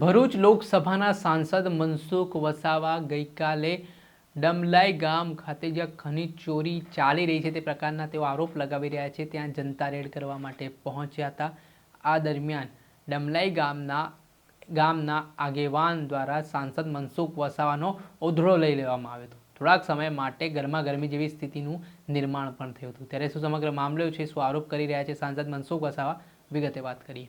ભરૂચ લોકસભાના સાંસદ મનસુખ વસાવા ગઈકાલે ડમલાઈ ગામ ખાતે જ્યાં ખનીજ ચોરી ચાલી રહી છે તે પ્રકારના તેઓ આરોપ લગાવી રહ્યા છે. ત્યાં જનતા રેડ કરવા માટે પહોંચ્યા હતા. આ દરમિયાન ડમલાઈ ગામના ગામના આગેવાન દ્વારા સાંસદ મનસુખ વસાવાનો ઉધડો લઈ લેવામાં આવ્યો હતો. થોડાક સમય માટે ગરમા ગરમી જેવી સ્થિતિનું નિર્માણ પણ થયું હતું. ત્યારે શું સમગ્ર મામલો છે, શું આરોપ કરી રહ્યા છે સાંસદ મનસુખ વસાવા? વિગતે વાત કરીએ.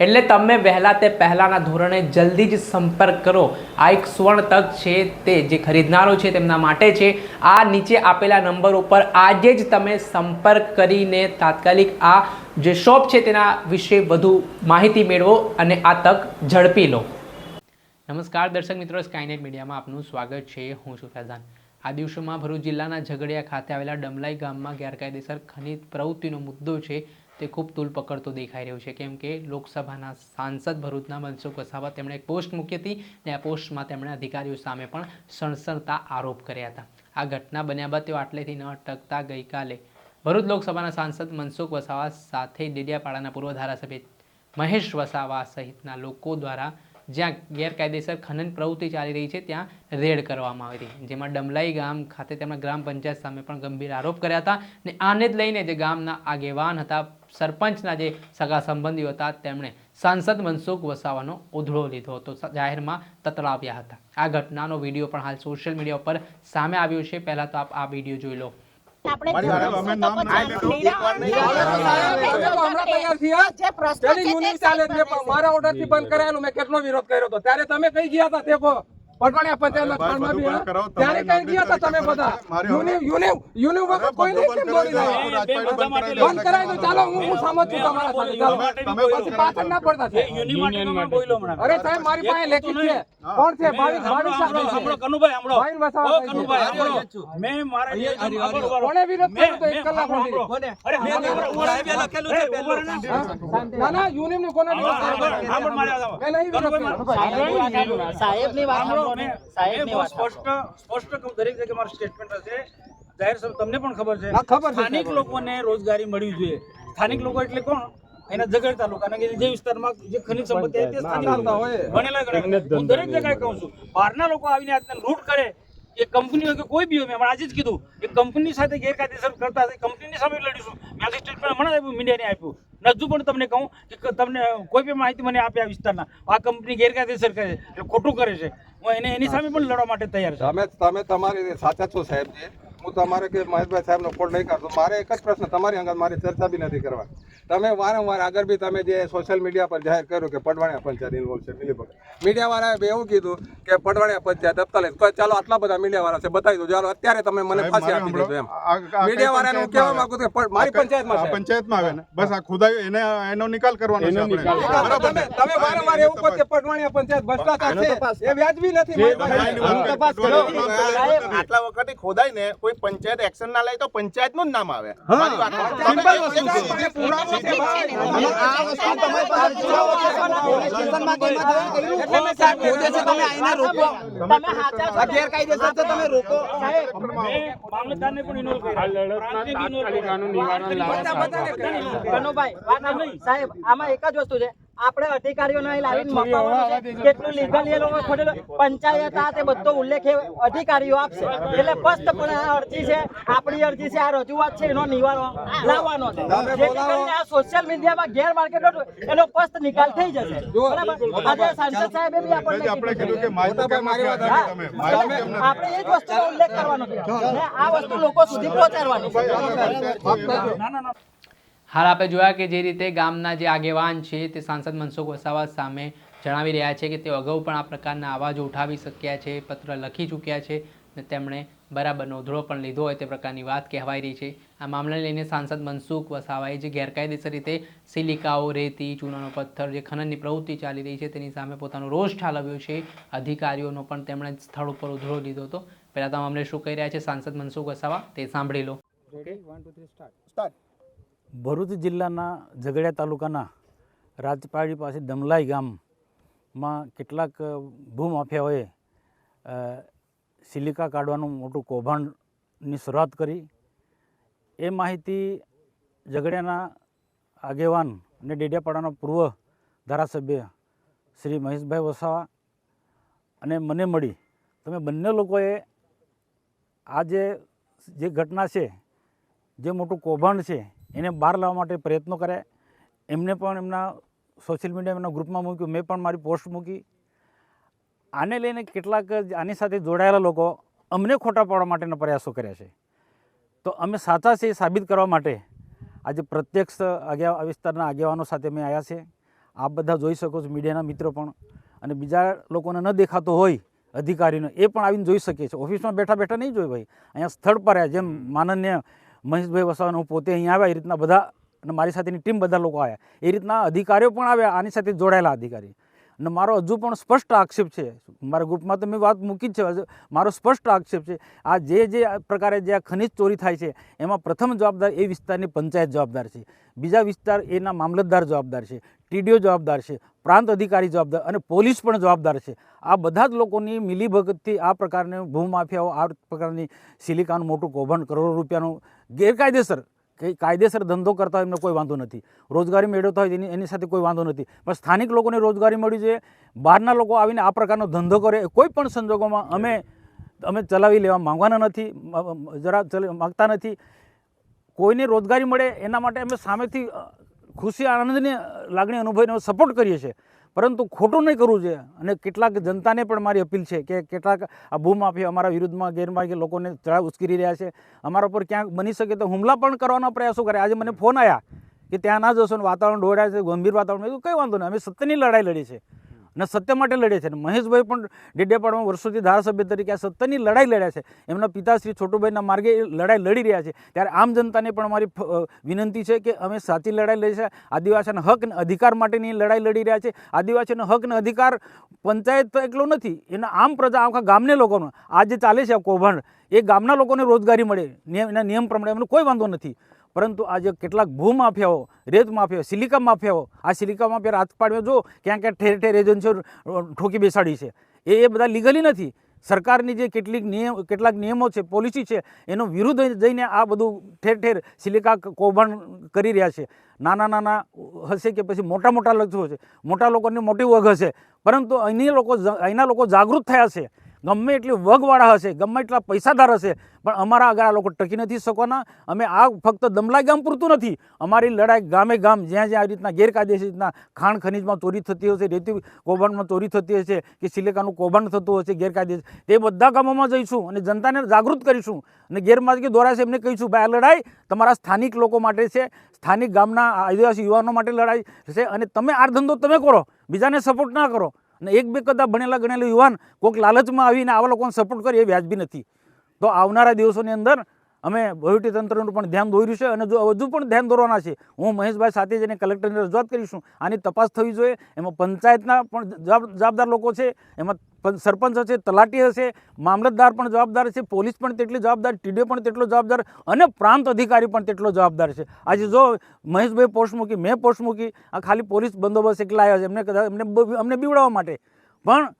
એટલે તમે વહેલા તે પહેલાંના ધોરણે જલ્દી જ સંપર્ક કરો. આ એક સુવર્ણ તક છે તે જે ખરીદનારો છે તેમના માટે છે. આ નીચે આપેલા નંબર ઉપર આજે જ તમે સંપર્ક કરીને તાત્કાલિક આ જે શોપ છે તેના વિશે વધુ માહિતી મેળવો અને આ તક ઝડપી લો. નમસ્કાર દર્શક મિત્રો સ્કાયનેટ મીડિયામાં આપનું સ્વાગત છે. હું છું ફૈઝાન. આ દિવસોમાં ભરૂચ જિલ્લાના ઝઘડિયા ખાતે આવેલા ડમલાઈ ગામમાં ગેરકાયદેસર ખનીજ પ્રવૃત્તિનો મુદ્દો છે. તે ખૂબ તૂલ પકડતો દેખાઈ રહ્યું છે. કેમ કે લોકસભાના સાંસદ ભરૂચના મનસુખ વસાવા તેમણે એક પોસ્ટ મૂકી હતી અને આ પોસ્ટમાં તેમણે અધિકારીઓ સામે પણ સણસણતા આરોપ કર્યા હતા. આ ઘટના બન્યા બાદ તેઓ આટલેથી ન અટકતા ગઈકાલે ભરૂચ લોકસભાના સાંસદ મનસુખ વસાવા સાથે ડેડિયાપાડાના પૂર્વ ધારાસભ્ય મહેશ વસાવા સહિતના લોકો દ્વારા જ્યાં ગેરકાયદેસર ખનન પ્રવૃત્તિ ચાલી રહી છે, ત્યાં રેડ કરવામાં આવી હતી. જેમાં ડમલાઈ ગામ ખાતે તેમના ગ્રામ પંચાયત સામે પણ ગંભીર આરોપ કર્યા હતા અને આને જ લઈને જે ગામના આગેવાન હતા સરપંચના જે સગા સંબંધીઓ હતા તેમણે સાંસદ મનસુખ વસાવાનો ઉધડો લીધો હતો. જાહેરમાં તતડાવ્યા હતા. આ ઘટનાનો વીડિયો પણ હાલ સોશિયલ મીડિયા ઉપર સામે આવ્યો છે. પહેલાં તો આપ આ વીડિયો જોઈ લો. મારા ઓર્ડર ઓર્ડરથી બંધ કરાયેલું મેં કેટલો વિરોધ કર્યો હતો? ત્યારે તમે કઈ ગયા હતા તે પટવાડિયા પંચાયતના ભાઈ, બી ત્યારે કઈ ગયા હતા તમે બધા? યુનિ- યુનિ- યુનિ વગર કોઈ નહીં કેમ બોલી રહ્યા? બંધ કરાય તો ચાલો. હું હું સહમત છું તમારા સાથે ચાલો. તમે- પછી પાછળ ના પડતા છે. અરે સાહેબ મારી પાસે લેખિત છે. કોણ છે? ભાવિક ભાવિક સાહેબ ભાવિન વસાવા ભાઈ મારા કોણે વિરોધ કર્યો તો એક કલાક સુધી? ના ના યુનિયન કોને વિરોધ કર્યો? સાહેબ સાહેબની વાત સાંભળો. સ્પષ્ટ સ્પષ્ટ દરેક જગ્યાએ મારું statement હશે. જાહેર સભા તમને પણ ખબર છે ખબર છે, સ્થાનિક લોકોને રોજગારી મળવી જોઈએ સ્થાનિક લોકો એટલે કોણ એના ઝઘડ તાલુકા કે જે વિસ્તારમાં જે ખનિજ સંપત્તિ તે સ્થાનિક હોય. ભણેલા. હું દરેક જગ્યાએ કહું છું બહારના લોકો આવીને આજને લૂંટ કરે એ કંપની હોય કે કોઈ બી હોય મેં આજે જ કીધું એ કંપની સાથે ગેરકાયદેસર કરતા કંપનીની સામે લડીશું મેં આજે સ્ટેટમેન્ટ હમણાં જ આપ્યું મીડિયાને આપ્યું હજુ પણ તમને કહું કે તમને કોઈ પણ માહિતી મને આપે આ વિસ્તારના. આ કંપની ગેરકાયદેસર કરે છે, એટલે ખોટું કરે છે. હું એને એની સામે પણ લડવા માટે તૈયાર છું. તમે તમે તમારી સાચા છો સાહેબ હું તમારે કે મહેશભાઈ સાહેબનો ફોન નહીં કરતો મારે એક જ પ્રશ્ન તમારી અંગત મારી ચર્ચા બી નથી કરવા તમે વારંવાર આગળ બી તમે જે સોશિયલ મીડિયા પર જાહેર કર્યું કે પડવાણિયા પંચાયત ઇન્વોલ્વ છે મિલીભગત મીડિયાવાળાએ બી એવું કીધું કે પડવાણિયા પંચાયત અપતાલીસ ચાલો આટલા બધા મીડિયાવાળા છે બતાવી દો ચાલો અત્યારે તમે મને ફાંસી આપી દીધું એમ મીડિયાવાળાને હું કહેવા માંગુ છું કે મારી પંચાયતમાં છે પંચાયતમાં આવે ને બસ આ ખુદાઈ એને એનો નિકાલ કરવાનો છે આપણે તમે તમે વારંવાર એવું કહો કે પડવાણિયા પંચાયત ભ્રષ્ટાચાર છે એ વ્યાજબી નથી તપાસ કરો. આટલા વખતે ખોદાય ને કોઈ પંચાયત એક્શન ના લે તો પંચાયતનું જ નામ આવે મારી વાત સિમ્પલ વસ્તુ છે. અને આ વસ્તુ તમારી પાસે પુરાવો છે. સ્ટેશનમાં ગઈ માં કર્યું. એટલે મેં સાહેબ ખોદે છે તમે આઈને રોકો. તમે સાચા છો ગેરકાયદેસર છે તમે રોકો. મામલતદારને પણ ઇન્વોલ્વ કર્યા. પ્રાંતને બી ઇન્વોલ્વ કર્યા. કનુભાઈ વાત સાંભળો. સાહેબ આમાં એક જ વસ્તુ છે. આપણે અધિકારીઓને લાવીને મપાવવાનું છે. કેટલું લીગલ એ લોકો ખોટેલો પંચાયત આ તે બધો ઉલ્લેખ અધિકારીઓ આપશે. એટલે સ્પષ્ટપણે આ અરજી છે આપણી અરજી છે આ રજૂઆત છે એનો નિવારો લાવવાનો છે. જેથી કરીને આ સોશિયલ મીડિયામાં ગેર માર્કેટ એનો ફર્સ્ટ નિકાલ થઈ જશે. બરાબર? આજે સાંસદ સાહેબે બી આપણને આપણે કીધું કે આપણે એ જ વસ્તુનો ઉલ્લેખ કરવાનો છે. આ વસ્તુ લોકો સુધી પહોંચાડવાની છે. હાલ આપણે જોયા કે જે રીતે ગામના જે આગેવાન છે તે સાંસદ મનસુખ વસાવા સામે જણાવી રહ્યા છે કે તેઓ અગાઉ પણ આ પ્રકારના અવાજો ઉઠાવી શક્યા છે, પત્ર લખી ચૂક્યા છે ને તેમણે બરાબરનો ઉધડો પણ લીધો હોય તે પ્રકારની વાત કહેવાઈ રહી છે. આ મામલાને લઈને સાંસદ મનસુખ વસાવાએ જે ગેરકાયદેસર રીતે સિલિકાઓ, રેતી, ચૂનાનો પથ્થર, જે ખનનની પ્રવૃત્તિ ચાલી રહી છે તેની સામે પોતાનો રોષ ઠાલવ્યો છે. અધિકારીઓનો પણ તેમણે સ્થળ ઉપર ઉધરો લીધો હતો. પહેલાં તો મામલે શું કહી રહ્યા છે સાંસદ મનસુખ વસાવા તે સાંભળી લો. ભરૂચ જિલ્લાના ઝઘડિયા તાલુકાના રાજપાડી પાસે દમલાઈ ગામમાં કેટલાક ભૂમાફિયાઓએ સિલિકા કાઢવાનું મોટું કૌભાંડની શરૂઆત કરી. એ માહિતી ઝઘડિયાના આગેવાન અને ડેડિયાપાડાના પૂર્વ ધારાસભ્ય શ્રી મહેશભાઈ વસાવા અને મને મળી. તમે બંને લોકોએ આ જે ઘટના છે, જે મોટું કૌભાંડ છે એને બહાર લાવવા માટે પ્રયત્નો કર્યા એમને પણ એમના સોશિયલ મીડિયા એમના ગ્રુપમાં મૂક્યું. મેં પણ મારી પોસ્ટ મૂકી. આને લઈને કેટલાક આની સાથે જોડાયેલા લોકો અમને ખોટા પાડવા માટેના પ્રયાસો કર્યા છે. તો અમે સાચા છે એ સાબિત કરવા માટે આજે પ્રત્યક્ષ આગેવા વિસ્તારના આગેવાનો સાથે અમે આવ્યા છે આપ બધા જોઈ શકો છો, મીડિયાના મિત્રો પણ. અને બીજા લોકોને ન દેખાતો હોય, અધિકારીને એ પણ આવીને જોઈ શકીએ છે ઓફિસમાં બેઠા બેઠા નહીં જોઈ ભાઈ. અહીંયા સ્થળ પર જેમ માનનીય મહેશભાઈ વસાવાને પોતે અહીંયા આવ્યા, એ રીતના બધા અને મારી સાથેની ટીમ બધા લોકો આવ્યા. એ રીતના અધિકારીઓ પણ આવ્યા, આની સાથે જોડાયેલા અધિકારી અને મારો હજુ પણ સ્પષ્ટ આક્ષેપ છે. મારા ગ્રુપમાં તો મેં વાત મૂકી જ છે મારો સ્પષ્ટ આક્ષેપ છે. આ જે જે પ્રકારે જે આ ખનિજ ચોરી થાય છે, એમાં પ્રથમ જવાબદાર એ વિસ્તારની પંચાયત જવાબદાર છે. બીજા વિસ્તાર એના મામલતદાર જવાબદાર છે. ટીડીઓ જવાબદાર છે. પ્રાંત અધિકારી જવાબદાર અને પોલીસ પણ જવાબદાર છે. આ બધા જ લોકોની મિલીભગતથી આ પ્રકારની ભૂમાફિયાઓ, આ પ્રકારની સિલિકાનું મોટું કૌભાંડ કરોડો રૂપિયાનું ગેરકાયદેસર, કે કાયદેસર ધંધો કરતા હોય એમને કોઈ વાંધો નથી. રોજગારી મેળવતા હોય એની એની સાથે કોઈ વાંધો નથી. પણ સ્થાનિક લોકોને રોજગારી મળી જોઈએ બહારના લોકો આવીને આ પ્રકારનો ધંધો કરે કોઈ પણ સંજોગોમાં અમે અમે ચલાવી લેવા માંગવાના નથી જરા માગતા નથી. કોઈને રોજગારી મળે એના માટે અમે સામેથી ખુશી, આનંદની લાગણી, અનુભવીને સપોર્ટ કરીએ છીએ. પરંતુ ખોટું નહીં કરવું જોઈએ. અને કેટલાક જનતાને પણ મારી અપીલ છે કે કેટલાક આ ભૂમાફી અમારા વિરુદ્ધમાં ગેરમાર્ગે લોકોને ચડાવ ઉશ્કેરી રહ્યા છે. અમારા પર ક્યાંક બની શકે તો હુમલા પણ કરવાના પ્રયાસો કરે. આજે મને ફોન આવ્યા કે ત્યાં ના જશો ને વાતાવરણ ઢોળાય છે, ગંભીર વાતાવરણ મેં કંઈ વાંધો નહીં. અમે સત્યની લડાઈ લડી છે. અને સત્ય માટે લડે છે. અને મહેશભાઈ પણ ડેડિયાપાડામાં વર્ષોથી ધારાસભ્ય તરીકે આ સત્યની લડાઈ લડ્યા છે. એમના પિતા શ્રી છોટુભાઈના માર્ગે લડાઈ લડી રહ્યા છે. ત્યારે આમ જનતાને પણ અમારી વિનંતી છે કે અમે સાચી લડાઈ લડી છે. આદિવાસીના હક અને અધિકાર માટેની લડાઈ લડી રહ્યા છે. આદિવાસીનો હક અને અધિકાર પંચાયત તો એકલો નથી. એના આમ પ્રજા આખા ગામને લોકોનો. આ જે ચાલે છે આ કૌભાંડ. એ ગામના લોકોને રોજગારી મળે. એના નિયમ પ્રમાણે એમનો કોઈ વાંધો નથી. પરંતુ આજે કેટલાક ભૂમાફિયાઓ રેત માફિયાઓ સિલિકા માફિયાઓ, આ સિલિકા માફિયા રાજપાડીઓ જો ક્યાં ક્યાં ઠેર ઠેર એજન્સીઓ ઠોકી બેસાડી છે. એ એ બધા લીગલી નથી. સરકારની જે કેટલીક નિયમ કેટલાક નિયમો છે, પોલિસી છે, એનો વિરુદ્ધ જઈને આ બધું ઠેર ઠેર સિલિકા કૌભાંડ કરી રહ્યા છે. નાના નાના હશે કે પછી મોટા મોટા લક્ષો છે. મોટા લોકોની મોટી વગ હશે. પરંતુ અહીંની લોકો અહીંના લોકો જાગૃત થયા છે. ગમે એટલી વગવાળા હશે, ગમે એટલા પૈસાદાર હશે, પણ અમારા આગળ આ લોકો ટકી નથી શકવાના. અમે આ ફક્ત દમલાઈ ગામ પૂરતું નથી. અમારી લડાઈ ગામે ગામ, જ્યાં જ્યાં આવી રીતના ગેરકાયદેસર રીતના ખાણ ખનીજમાં ચોરી થતી હશે રેતી કૌભાંડમાં ચોરી થતી હશે કે સિલિકાનું કૌભાંડ થતું હશે ગેરકાયદેસર, તે બધા ગામોમાં જઈશું અને જનતાને જાગૃત કરીશું અને ગેરમાર્ગે દોરાશે એમને કહીશું, ભાઈ, આ લડાઈ તમારા સ્થાનિક લોકો માટે છે, સ્થાનિક ગામના આદિવાસી યુવાનો માટે લડાઈ છે અને તમે આ ધંધો તમે કરો, બીજાને સપોર્ટ ના કરો. અને એક બે કદા ભણેલા ગણેલા યુવાન કોઈક લાલચમાં આવીને આવા લોકોને સપોર્ટ કરે એ વ્યાજબી નથી. તો આવનારા દિવસોની અંદર અમે તંત્રનું પણ ધ્યાન દોર્યું છે અને જો હજુ પણ ધ્યાન દોરવાના છે. હું મહેશભાઈ સાથે જઈને કલેક્ટરને રજૂઆત કરીશું. આની તપાસ થવી જોઈએ. એમાં પંચાયતના પણ જવાબદાર લોકો છે. એમાં સરપંચ હશે, તલાટી હશે, મામલતદાર પણ જવાબદાર છે, પોલીસ પણ તેટલી જવાબદાર, ટીડીઓ પણ તેટલો જવાબદાર અને પ્રાંત અધિકારી પણ તેટલો જવાબદાર છે. આજે જો મહેશભાઈ પોસ્ટ મૂકી, મેં પોસ્ટ મૂકી, આ ખાલી પોલીસ બંદોબસ્ત એકલા આવ્યા છે. એમને એમને અમને બીવડાવવા માટે. પણ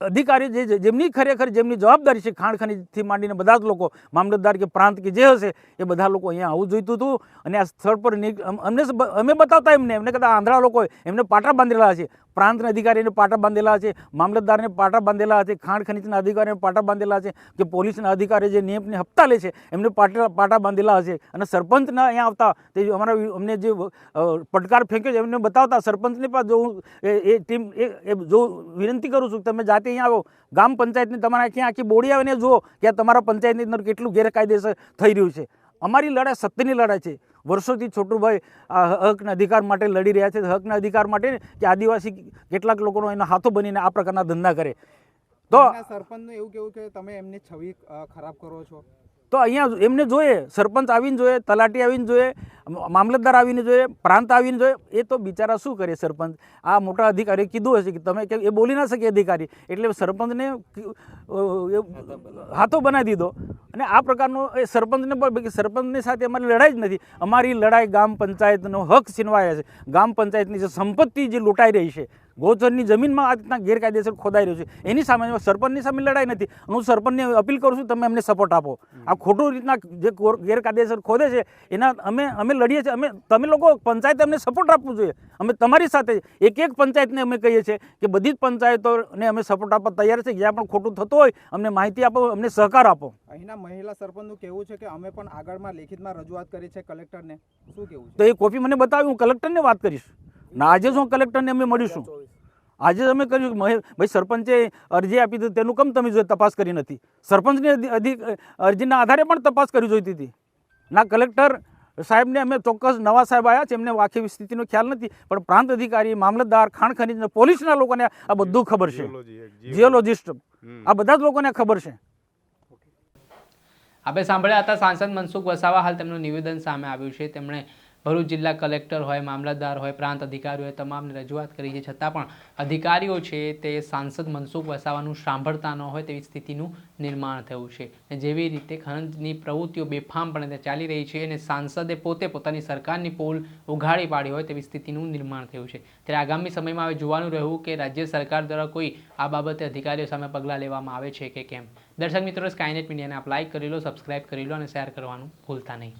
અધિકારી જે જેમની ખરેખર જેમની જવાબદારી છે ખાણ ખનીજથી માંડીને બધા જ લોકો, મામલતદાર કે પ્રાંત કે જે હશે, એ બધા લોકો અહીંયા આવું જોઈતું હતું. અને આ સ્થળ પર અમને અમે બતાવતા એમને એમને કદાચ આંધળા લોકો એમને પાટા બાંધેલા છે. પ્રાંતના અધિકારીને પાટા બાંધેલા છે, મામલતદારને પાટા બાંધેલા છે, ખાણ ખનીજના અધિકારીને પાટા બાંધેલા છે, કે પોલીસના અધિકારી જે નિયમને હપ્તા લે છે, એમને પાટા પાટા બાંધેલા હશે. અને સરપંચના અહીંયા આવતા, તે અમારા અમને જે પડકાર ફેંક્યો છે, એમને બતાવતા સરપંચને પણ જો હું એ ટીમ એ જો વિનંતી કરું છું તમે જાતે અહીંયા આવો. ગામ પંચાયતની તમારા ક્યાં આખી બોડી આવીને જુઓ કે તમારા પંચાયતની અંદર કેટલું ગેરકાયદેસર થઈ રહ્યું છે. અમારી લડાઈ સત્યની લડાઈ છે. વર્ષોથી છોટુભાઈ હકના અધિકાર માટે લડી રહ્યા છે. હકના અધિકાર માટે કે આદિવાસી કેટલાક લોકોનો એના હાથો બનીને આ પ્રકારના ધંધા કરે. તો સરપંચનું એવું કેવું કે તમે એમની છબી ખરાબ કરો છો. તો અહીંયા એમને જોઈએ, સરપંચ આવીને જોઈએ, તલાટી આવીને જોઈએ, મામલતદાર આવીને જોઈએ, પ્રાંત આવીને જોઈએ, એ તો બિચારા શું કરે સરપંચ? આ મોટા અધિકારીએ કીધું હશે કે તમે એ બોલી ના શકે અધિકારી, એટલે સરપંચને હાથો બનાવી દીધો. અને આ પ્રકારનો એ સરપંચને પણ સરપંચની સાથે અમારી લડાઈ જ નથી. અમારી લડાઈ ગામ પંચાયતનો હક છીનવાયા છે. ગામ પંચાયતની જે સંપત્તિ જે લૂંટાઈ રહી છે ગોચરની જમીનમાં આ રીતના ગેરકાયદેસર ખોદાઈ રહ્યું છે. એની સામે સરપંચની સામે લડાઈ નથી હું સરપંચને અપીલ કરું છું તમે અમને સપોર્ટ આપો. આ ખોટું રીતના જે ગેરકાયદેસર ખોદે છે એના અમે અમે લડીએ છીએ. અમે તમે લોકો પંચાયતે અમને સપોર્ટ આપવું જોઈએ. અમે તમારી સાથે એક એક પંચાયતને અમે કહીએ છીએ કે બધી જ પંચાયતોને અમે સપોર્ટ આપવા તૈયાર છે. જ્યાં પણ ખોટું થતું હોય અમને માહિતી આપો અમને સહકાર આપો. અહીંના મહિલા સરપંચનું કહેવું છે કે અમે પણ આગળમાં લેખિતમાં રજૂઆત કરી છે કલેક્ટરને. શું કહેવું તો એ કોપી મને બતાવી હું કલેક્ટરને વાત કરીશ. ના આજે જ હું કલેક્ટરને અમે મળીશું. આજે તમે કર્યું ભાઈ સરપંચે અરજી આપી હતી તેનું કમ તમે જો તપાસ કરી નથી? સરપંચની અધિક અધિ- અરજીના આધારે પણ તપાસ કરવી જોઈતી હતી. ના કલેક્ટર સાહેબને અમે ચોક્કસ નવા સાહેબ આવ્યા છે એમને આખી સ્થિતિનો ખ્યાલ નથી પણ પ્રાંત અધિકારી મામલતદાર ખાણ ખનીજ પોલીસના લોકોને આ બધું ખબર છે. જીઓલોજીસ્ટ આ બધા જ લોકોને ખબર છે. આપણે સાંભળ્યા હતા સાંસદ મનસુખ વસાવા હાલ તેમનું નિવેદન સામે આવ્યું છે. તેમણે ભરૂચ જિલ્લા કલેક્ટર હોય, મામલતદાર હોય, પ્રાંત અધિકારી હોય, તમામને રજૂઆત કરી છે. છતાં પણ અધિકારીઓ છે તે સાંસદ મનસુખ વસાવાનું સાંભળતા ન હોય તેવી સ્થિતિનું નિર્માણ થયું છે. જેવી રીતે ખનનની પ્રવૃત્તિઓ બેફામપણે ત્યાં ચાલી રહી છે અને સાંસદે પોતે પોતાની સરકારની પોલ ઉઘાડી પાડી હોય તેવી સ્થિતિનું નિર્માણ થયું છે. ત્યારે આગામી સમયમાં હવે જોવાનું રહ્યું કે રાજ્ય સરકાર દ્વારા કોઈ આ બાબતે અધિકારીઓ સામે પગલાં લેવામાં આવે છે કે કેમ? દર્શક મિત્રો, સ્કાયનેટ મીડિયાને આપ લાઇક કરી લો સબસ્ક્રાઇબ કરી લો અને શેર કરવાનું ભૂલતા નહીં.